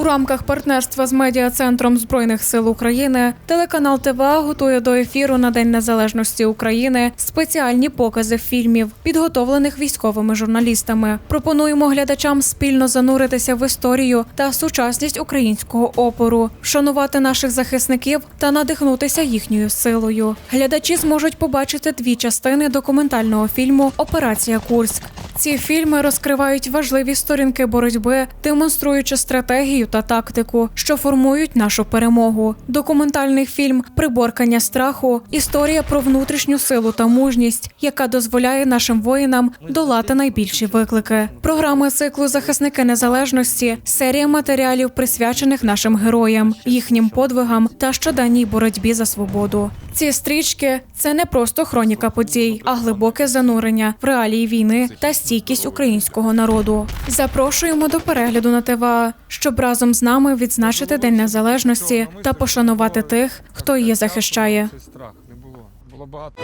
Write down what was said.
У рамках партнерства з медіа-центром Збройних сил України телеканал ТВА готує до ефіру на День Незалежності України спеціальні покази фільмів, підготовлених військовими журналістами. Пропонуємо глядачам спільно зануритися в історію та сучасність українського опору, вшанувати наших захисників та надихнутися їхньою силою. Глядачі зможуть побачити дві частини документального фільму Операція Курськ. Ці фільми розкривають важливі сторінки боротьби, демонструючи стратегію та тактику, що формують нашу перемогу. Документальний фільм Приборкання страху історія про внутрішню силу та мужність, яка дозволяє нашим воїнам долати найбільші виклики. Програми циклу Захисники незалежності серія матеріалів, присвячених нашим героям, їхнім подвигам та щоденній боротьбі за свободу. Ці стрічки це не просто хроніка подій, а глибоке занурення в реалії війни та стійкість українського народу. Запрошуємо до перегляду на ТВА, щоб разом з нами відзначити День Незалежності та пошанувати тих, хто її захищає. Страх не було. Було багато.